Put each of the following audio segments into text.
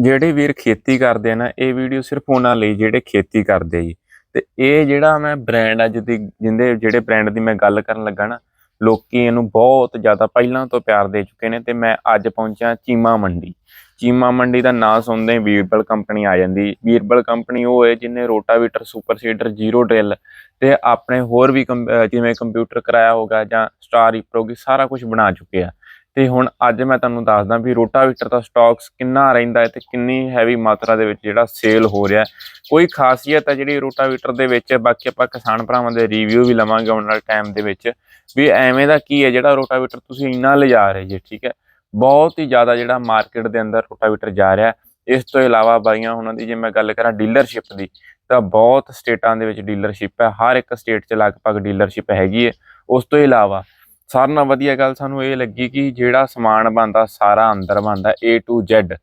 ਜਿਹੜੇ ਵੀਰ ਖੇਤੀ ਕਰਦੇ ਆ ਨਾ, ਇਹ ਵੀਡੀਓ ਸਿਰਫ ਉਹਨਾਂ ਲਈ ਜਿਹੜੇ ਖੇਤੀ ਕਰਦੇ ਜੀ। ਤੇ ਇਹ ਜਿਹੜਾ ਮੈਂ ਬ੍ਰਾਂਡ ਅੱਜ ਦੀ ਜਿੰਦੇ ਜਿਹੜੇ ਬ੍ਰਾਂਡ ਦੀ ਮੈਂ ਗੱਲ ਕਰਨ ਲੱਗਾ ਨਾ, ਲੋਕੀ ਇਹਨੂੰ ਬਹੁਤ ਜ਼ਿਆਦਾ ਪਹਿਲਾਂ ਤੋਂ ਪਿਆਰ ਦੇ ਚੁੱਕੇ ਨੇ ਤੇ ਮੈਂ ਅੱਜ ਪਹੁੰਚਿਆ ਚੀਮਾ ਮੰਡੀ। ਚੀਮਾ ਮੰਡੀ ਦਾ ਨਾਂ ਸੁਣਦੇ ਹੀ ਵੀਰਬਲ ਕੰਪਨੀ ਆ ਜਾਂਦੀ। ਵੀਰਬਲ ਕੰਪਨੀ ਉਹ ਹੈ ਜਿਹਨੇ rotavator, super seeder, zero drill ਤੇ ਆਪਣੇ ਹੋਰ ਵੀ ਕੰਪ- ਜਿਵੇਂ ਕੰਪਿਊਟਰ ਕਰਾਇਆ ਹੋਗਾ ਜਾਂ ਸਟਾਰ ਰੀਪਰੋ ਕੀ ਸਾਰਾ ਕੁਝ ਬਣਾ ਚੁੱਕੇ ਆ। ਤੇ ਹੁਣ ਅੱਜ ਮੈਂ ਤੁਹਾਨੂੰ ਦੱਸਦਾ ਵੀ ਰੋਟਾਵੀਟਰ ਦਾ ਸਟਾਕਸ ਕਿੰਨਾ ਰਹਿੰਦਾ ਹੈ ਤੇ ਕਿੰਨੀ ਹੈਵੀ ਮਾਤਰਾ ਦੇ ਵਿੱਚ ਜਿਹੜਾ ਸੇਲ ਹੋ ਰਿਹਾ ਕੋਈ ਖਾਸੀਅਤ ਹੈ ਜਿਹੜੀ ਰੋਟਾਵੀਟਰ ਦੇ ਵਿੱਚ, ਬਾਕੀ ਆਪਾਂ ਕਿਸਾਨ ਭਰਾਵਾਂ ਦੇ ਰਿਵਿਊ ਵੀ ਲਵਾਂਗੇ ਆਉਣ ਵਾਲੇ ਟਾਈਮ ਦੇ ਵਿੱਚ, ਵੀ ਐਵੇਂ ਦਾ ਕੀ ਹੈ ਜਿਹੜਾ ਰੋਟਾਵੀਟਰ ਤੁਸੀਂ ਇੰਨਾ ਲਿਜਾ ਰਹੇ ਜੀ, ਠੀਕ ਹੈ? ਬਹੁਤ ਹੀ ਜ਼ਿਆਦਾ ਜਿਹੜਾ ਮਾਰਕੀਟ ਦੇ ਅੰਦਰ ਰੋਟਾਵੀਟਰ ਜਾ ਰਿਹਾ ਇਸ ਤੋਂ ਇਲਾਵਾ ਬਾਈਆਂ ਉਹਨਾਂ ਦੀ ਜੇ ਮੈਂ ਗੱਲ ਕਰਾਂ ਡੀਲਰਸ਼ਿਪ ਦੀ, ਤਾਂ ਬਹੁਤ ਸਟੇਟਾਂ ਦੇ ਵਿੱਚ ਡੀਲਰਸ਼ਿਪ ਹੈ। ਹਰ ਇੱਕ ਸਟੇਟ 'ਚ ਲਗਭਗ ਡੀਲਰਸ਼ਿਪ ਹੈਗੀ ਹੈ। ਉਸ ਤੋਂ ਇਲਾਵਾ ਸਾਰਿਆਂ ਨਾਲੋਂ ਵਧੀਆ ਗੱਲ ਸਾਨੂੰ ਇਹ ਲੱਗੀ ਕਿ ਜਿਹੜਾ ਸਮਾਨ ਬਣਦਾ, ਸਾਰਾ ਅੰਦਰ ਬਣਦਾ, A to Z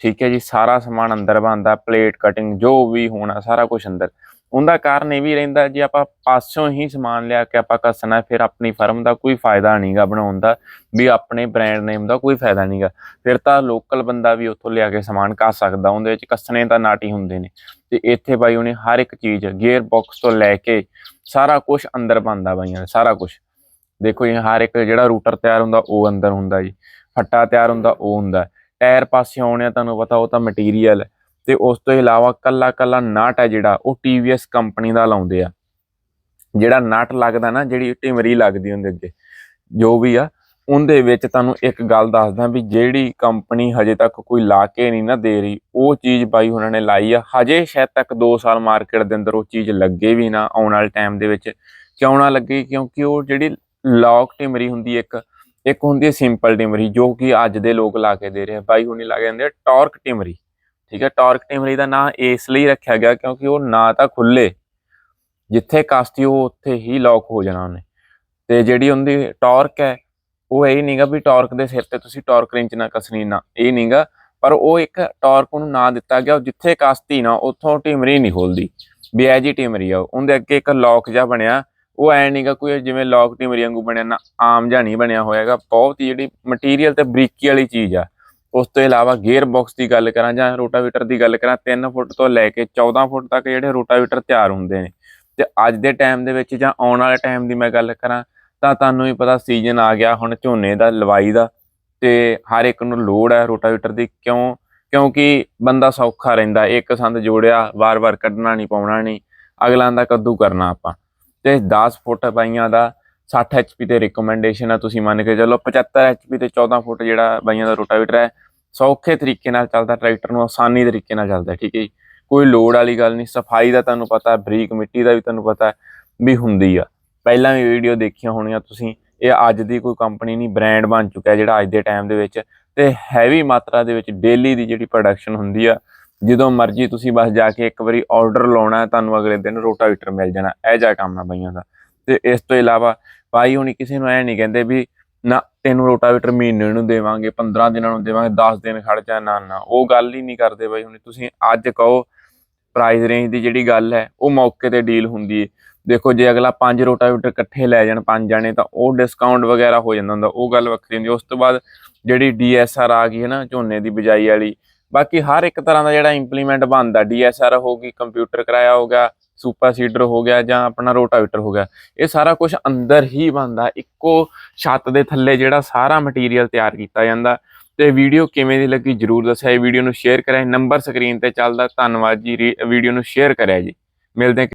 ਠੀਕ ਹੈ ਜੀ, ਸਾਰਾ ਸਮਾਨ ਅੰਦਰ ਬਣਦਾ ਪਲੇਟ ਕਟਿੰਗ ਜੋ ਵੀ ਹੋਣਾ, ਸਾਰਾ ਕੁਝ ਅੰਦਰ। ਉਹਦਾ ਕਾਰਨ ਇਹ ਵੀ ਰਹਿੰਦਾ, ਜੇ ਆਪਾਂ ਪਾਸੋਂ ਹੀ ਸਮਾਨ ਲਿਆ ਕੇ ਆਪਾਂ ਕੱਸਣਾ, ਫਿਰ ਆਪਣੀ ਫਰਮ ਦਾ ਕੋਈ ਫਾਇਦਾ ਨਹੀਂਗਾ ਬਣਾਉਣ ਦਾ, ਵੀ ਆਪਣੇ ਬ੍ਰਾਂਡ ਨੇਮ ਦਾ ਕੋਈ ਫਾਇਦਾ ਨਹੀਂਗਾ। ਫਿਰ ਤਾਂ ਲੋਕਲ ਬੰਦਾ ਵੀ ਉੱਥੋਂ ਲਿਆ ਕੇ ਸਮਾਨ ਕੱਸ ਸਕਦਾ, ਉਹਦੇ ਵਿੱਚ ਕੱਸਣੇ ਤਾਂ ਨਾਟੀ ਹੁੰਦੇ ਨੇ। ਤੇ ਇੱਥੇ ਬਾਈ ਉਹਨੇ ਹਰ ਇੱਕ ਚੀਜ਼ ਗੇਅਰ ਬਾਕਸ ਤੋਂ ਲੈ ਕੇ ਸਾਰਾ ਕੁਝ ਅੰਦਰ ਬਣਦਾ ਬਾਈਆਂ ਸਾਰਾ ਕੁਝ ਦੇਖੋ ਜੀ, ਹਰ ਇੱਕ ਜਿਹੜਾ ਰੂਟਰ ਤਿਆਰ ਹੁੰਦਾ, ਉਹ ਅੰਦਰ ਹੁੰਦਾ ਜੀ। ਫੱਟਾ ਤਿਆਰ ਹੁੰਦਾ, ਉਹ ਹੁੰਦਾ। ਟਾਇਰ ਪਾਸੇ ਆਉਣੇ ਆ, ਤੁਹਾਨੂੰ ਪਤਾ ਉਹ ਤਾਂ ਮਟੀਰੀਅਲ ਹੈ। ਤੇ ਉਸ ਤੋਂ ਇਲਾਵਾ ਕੱਲਾ ਕੱਲਾ ਨਟ ਹੈ ਜਿਹੜਾ, ਉਹ TVS ਕੰਪਨੀ ਦਾ ਲਾਉਂਦੇ ਆ। ਜਿਹੜਾ ਨਟ ਲੱਗਦਾ ਨਾ, ਜਿਹੜੀ ਟਿਮਰੀ ਲੱਗਦੀ ਹੁੰਦੀ ਅੱਗੇ, ਜੋ ਵੀ ਆ, ਉਹਦੇ ਵਿੱਚ ਤੁਹਾਨੂੰ ਇੱਕ ਗੱਲ ਦੱਸਦਾ ਵੀ ਜਿਹੜੀ ਕੰਪਨੀ ਹਜੇ ਤੱਕ ਕੋਈ ਲਾ ਕੇ ਨਹੀਂ ਨਾ ਦੇ ਰਹੀ, ਉਹ ਚੀਜ਼ ਬਾਈ ਉਹਨਾਂ ਨੇ ਲਾਈ ਆ। ਹਜੇ ਸ਼ਾਇਦ ਤੱਕ 2 ਸਾਲ ਮਾਰਕੀਟ ਦੇ ਅੰਦਰ ਉਹ ਚੀਜ਼ ਲੱਗੇ ਵੀ ਨਾ ਆਉਣ ਵਾਲੇ ਟਾਈਮ ਦੇ ਵਿੱਚ। ਕਿਉਂ ਨਾ ਲੱਗੇ? ਕਿਉਂਕਿ ਉਹ ਜਿਹੜੀ ਲੌਕ ਟਿਮਰੀ ਹੁੰਦੀ ਇੱਕ ਇੱਕ ਹੁੰਦੀ ਹੈ ਸਿੰਪਲ ਟਿਮਰੀ ਜੋ ਕਿ ਅੱਜ ਦੇ ਲੋਕ ਲਾ ਕੇ ਦੇ ਰਹੇ ਬਾਈ ਹੁਣੀ ਲਾ ਕੇ ਦਿੰਦੇ ਆ ਟਾਰਕ ਟਿਮਰੀ ਠੀਕ ਹੈ ਟਾਰਕ ਟਿਮਰੀ ਦਾ ਨਾਂ ਇਸ ਲਈ ਰੱਖਿਆ ਗਿਆ ਕਿਉਂਕਿ ਉਹ ਨਾ ਤਾਂ ਖੁੱਲੇ ਜਿੱਥੇ ਕਾਸਤੀ ਉਹ ਉੱਥੇ ਹੀ ਲੌਕ ਹੋ ਜਾਣਾ ਉਹਨੇ, ਤੇ ਜਿਹੜੀ ਉਹਦੀ ਟਾਰਕ ਹੈ, ਉਹ ਇਹ ਨਹੀਂਗਾ ਵੀ ਟਾਰਕ ਦੇ ਸਿਰ ਤੇ ਤੁਸੀਂ ਟਾਰਕ ਰਿੰਚ ਨਾ ਕਸਣੀ ਨਾ, ਇਹ ਨਹੀਂਗਾ ਪਰ ਉਹ ਇੱਕ ਟਾਰਕ ਨੂੰ ਨਾਂ ਦਿੱਤਾ ਗਿਆ, ਉਹ ਜਿੱਥੇ ਕਾਸਤੀ ਨਾ, ਉੱਥੋਂ ਟਿਮਰੀ ਨਹੀਂ ਖੋਲਦੀ, ਵੀ ਇਹ ਟਿਮਰੀ ਆ, ਉਹਦੇ ਅੱਗੇ ਇੱਕ ਲੌਕ ਜਿਹਾ ਬਣਿਆ ਉਹ ਐ ਨਹੀਂਗਾ ਕੋਈ ਜਿਵੇਂ ਲੌਕ ਟਿਮਰੀ ਵਾਂਗੂ ਬਣਿਆ, ਨਾ ਆਮ ਜਾਂ ਨਹੀਂ ਬਣਿਆ ਹੋਇਆਗਾ ਬਹੁਤ ਹੀ ਜਿਹੜੀ ਮਟੀਰੀਅਲ ਤੇ ਬਰੀਕੀ ਵਾਲੀ ਚੀਜ਼ ਆ। ਉਸ ਤੋਂ ਇਲਾਵਾ ਗੇਅਰ ਬਾਕਸ ਦੀ ਗੱਲ ਕਰਾਂ ਜਾਂ ਰੋਟਾਵੀਟਰ ਦੀ ਗੱਲ ਕਰਾਂ 3 ਫੁੱਟ ਤੋਂ ਲੈ ਕੇ 14 ਫੁੱਟ ਤੱਕ ਜਿਹੜੇ ਰੋਟਾਵੀਟਰ ਤਿਆਰ ਹੁੰਦੇ ਨੇ। ਤੇ ਅੱਜ ਦੇ ਟਾਈਮ ਦੇ ਵਿੱਚ ਜਾਂ ਆਉਣ ਵਾਲੇ ਟਾਈਮ ਦੀ ਮੈਂ ਗੱਲ ਕਰਾਂ, ਤਾਂ ਤੁਹਾਨੂੰ ਵੀ ਪਤਾ ਸੀਜ਼ਨ ਆ ਗਿਆ ਹੁਣ ਝੋਨੇ ਦਾ, ਲਵਾਈ ਦਾ। ਤੇ ਹਰ ਇੱਕ ਨੂੰ ਲੋੜ ਹੈ ਰੋਟਾਵੀਟਰ ਦੀ, ਕਿਉਂ? ਕਿਉਂਕਿ ਬੰਦਾ ਸੌਖਾ ਰਹਿੰਦਾ, ਇੱਕ ਸੰਦ ਜੋੜਿਆ, ਵਾਰ-ਵਾਰ ਕੱਢਣਾ ਨਹੀਂ ਪਾਉਣਾ ਨਹੀਂ ਅਗਲਾਂ ਦਾ ਕੱਦੂ ਕਰਨਾ ਆਪਾਂ। ਤੇ 10 ਫੁੱਟ ਬਾਈਆਂ ਦਾ 60 HP ਤੇ ਰਿਕਮੈਂਡੇਸ਼ਨ ਆ, ਤੁਸੀਂ ਮੰਨ ਕੇ ਚੱਲੋ 75 HP ਤੇ 14 ਫੁੱਟ ਜਿਹੜਾ ਬਾਈਆਂ ਦਾ ਰੋਟਾਵੇਟਰ ਹੈ, ਸੌਖੇ ਤਰੀਕੇ ਨਾਲ ਚੱਲਦਾ, ਟਰੈਕਟਰ ਨੂੰ ਆਸਾਨੀ ਤਰੀਕੇ ਨਾਲ ਚੱਲਦਾ, ਠੀਕ ਹੈ ਜੀ। ਕੋਈ ਲੋੜ ਵਾਲੀ ਗੱਲ ਨਹੀਂ, ਸਫ਼ਾਈ ਦਾ ਤੁਹਾਨੂੰ ਪਤਾ, ਬਰੀਕ ਮਿੱਟੀ ਦਾ ਵੀ ਤੁਹਾਨੂੰ ਪਤਾ ਵੀ ਹੁੰਦੀ ਆ। ਪਹਿਲਾਂ ਵੀ ਵੀਡੀਓ ਦੇਖੀਆਂ ਹੋਣੀਆਂ ਤੁਸੀਂ, ਇਹ ਅੱਜ ਦੀ ਕੋਈ ਕੰਪਨੀ ਨਹੀਂ ਬ੍ਰਾਂਡ ਬਣ ਚੁੱਕਾ ਜਿਹੜਾ ਅੱਜ ਦੇ ਟਾਈਮ ਦੇ ਵਿੱਚ ਤੇ ਹੈਵੀ ਮਾਤਰਾ ਦੇ ਵਿੱਚ ਡੇਲੀ ਦੀ ਜਿਹੜੀ ਪ੍ਰੋਡਕਸ਼ਨ ਹੁੰਦੀ ਆ ਜਦੋਂ ਮਰਜ਼ੀ ਤੁਸੀਂ ਬਸ ਜਾ ਕੇ ਇੱਕ ਵਾਰੀ ਆਰਡਰ ਲਾਉਣਾ, ਤੁਹਾਨੂੰ ਅਗਲੇ ਦਿਨ ਰੋਟਾਵੀਟਰ ਮਿਲ ਜਾਣਾ, ਇਹ ਜਿਹਾ ਕੰਮ ਆ ਬਾਈਆਂ ਦਾ। ਤੇ ਇਸ ਤੋਂ ਇਲਾਵਾ ਭਾਈ ਹੁਣੀ ਕਿਸੇ ਨੂੰ ਐ ਨਹੀਂ ਕਹਿੰਦੇ ਵੀ ਨਾ ਤੈਨੂੰ ਰੋਟਾਵੀਟਰ ਮਹੀਨੇ ਨੂੰ ਦੇਵਾਂਗੇ 15 ਦਿਨਾਂ ਨੂੰ ਦੇਵਾਂਗੇ 10 ਦਿਨ ਖੜ ਜਾ, ਨਾ ਨਾ। ਉਹ ਗੱਲ ਹੀ ਨਹੀਂ ਕਰਦੇ ਬਾਈ ਹੁਣੀ। ਤੁਸੀਂ ਅੱਜ ਕਹੋ ਪ੍ਰਾਈਸ ਰੇਂਜ ਦੀ ਜਿਹੜੀ ਗੱਲ ਹੈ, ਉਹ ਮੌਕੇ ਤੇ ਡੀਲ ਹੁੰਦੀ ਹੈ ਦੇਖੋ, ਜੇ ਅਗਲਾ ਪੰਜ ਰੋਟਾਵੀਟਰ ਇਕੱਠੇ ਲੈ ਜਾਣ, ਪੰਜ ਜਾਣੇ, ਤਾਂ ਉਹ ਡਿਸਕਾਊਂਟ ਵਗੈਰਾ ਹੋ ਜਾਂਦਾ ਹੁੰਦਾ, ਉਹ ਗੱਲ ਵੱਖਰੀ ਹੁੰਦੀ ਉਸ ਤੋਂ ਬਾਅਦ ਜਿਹੜੀ ਡੀਐਸਆਰ ਆ ਗਈ ਹੈ ਨਾ, ਝੋਨੇ ਦੀ ਬਿਜਾਈ ਵਾਲੀ ਬਾਕੀ ਹਰ ਇੱਕ ਤਰ੍ਹਾਂ ਦਾ ਜਿਹੜਾ ਇੰਪਲੀਮੈਂਟ ਬਣਦਾ ਡੀਐਸਆਰ ਹੋ ਗਈ ਕੰਪਿਊਟਰ ਕਰਾਇਆ ਹੋ ਗਿਆ ਸੁਪਰ ਸੀਡਰ ਹੋ ਗਿਆ ਜਾਂ ਆਪਣਾ ਰੋਟਾਵੀਟਰ ਹੋ ਗਿਆ, ਇਹ ਸਾਰਾ ਕੁਝ ਅੰਦਰ ਹੀ ਬਣਦਾ, ਇੱਕੋ ਛੱਤ ਦੇ ਥੱਲੇ ਜਿਹੜਾ ਸਾਰਾ ਮਟੀਰੀਅਲ ਤਿਆਰ ਕੀਤਾ ਜਾਂਦਾ। ਤੇ ਵੀਡੀਓ ਕਿਵੇਂ ਦੀ ਲੱਗੀ ਜਰੂਰ ਦੱਸਿਆ, ਇਹ ਵੀਡੀਓ ਨੂੰ ਸ਼ੇਅਰ ਕਰਿਆ ਨੰਬਰ ਸਕਰੀਨ ਤੇ ਚੱਲਦਾ, ਧੰਨਵਾਦ ਜੀ ਵੀਡੀਓ ਨੂੰ ਸ਼ੇਅਰ ਕਰਿਆ ਜੀ। ਮਿਲਦੇ